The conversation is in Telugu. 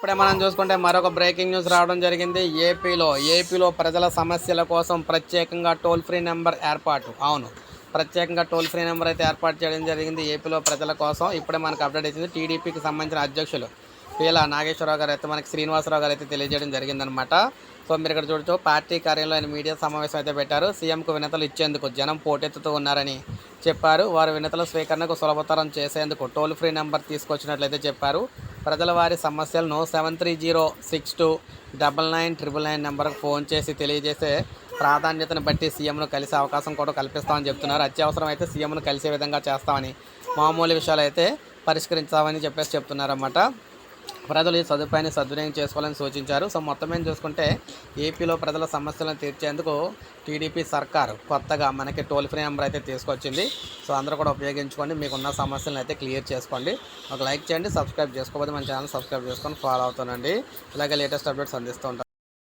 ఇప్పుడే మనం చూసుకుంటే మరొక బ్రేకింగ్ న్యూస్ రావడం జరిగింది. ఏపీలో ఏపీలో ప్రజల సమస్యల కోసం ప్రత్యేకంగా టోల్ ఫ్రీ నెంబర్ ఏర్పాటు. అవును ప్రత్యేకంగా టోల్ ఫ్రీ నెంబర్ అయితే ఏర్పాటు చేయడం జరిగింది ఏపీలో ప్రజల కోసం. ఇప్పుడే మనకు అప్డేట్ ఇచ్చింది టీడీపీకి సంబంధించిన అధ్యక్షులు పీలా నాగేశ్వరరావు గారు అయితే మనకి శ్రీనివాసరావు గారు అయితే తెలియజేయడం జరిగిందనమాట సో మీరు ఇక్కడ చూడొచ్చు పార్టీ కార్యాలయంలో ఆయన మీడియా సమావేశం అయితే పెట్టారు. సీఎంకు వినతలు ఇచ్చేందుకు జనం పోటెత్తుతూ ఉన్నారని చెప్పారు. వారి వినతుల స్వీకరణకు సులభతరం చేసేందుకు టోల్ ఫ్రీ నెంబర్ తీసుకొచ్చినట్లయితే చెప్పారు. ప్రజల వారి సమస్యలను seven three zero six two double nine triple nine నెంబర్కి ఫోన్ చేసి తెలియజేసే ప్రాధాన్యతను బట్టి సీఎంను కలిసే అవకాశం కూడా కల్పిస్తామని చెప్తున్నారు. అత్యవసరం అయితే సీఎంను కలిసే విధంగా చేస్తామని మామూలు విషయాలు అయితే పరిష్కరించామని చెప్పేసి చెప్తున్నారన్నమాట. ప్రజలు ఈ సదుపాయాన్ని సద్వినియోగం చేసుకోవాలని సూచించారు. సో మొత్తం ఏం చూసుకుంటే ఏపీలో ప్రజల సమస్యలను తీర్చేందుకు టీడీపీ సర్కార్ కొత్తగా మనకి టోల్ ఫ్రీ నెంబర్ అయితే తీసుకొచ్చింది. సో అందరూ కూడా ఉపయోగించుకోండి. మీకున్న సమస్యలను అయితే క్లియర్ చేసుకోండి. ఒక లైక్ చేయండి సబ్స్క్రైబ్ చేసుకోకపోతే మన ఛానల్ సబ్స్క్రైబ్ చేసుకొని ఫాలో అవుతానండి ఇలాగే లేటెస్ట్ అప్డేట్స్ అందిస్తూ ఉంటాను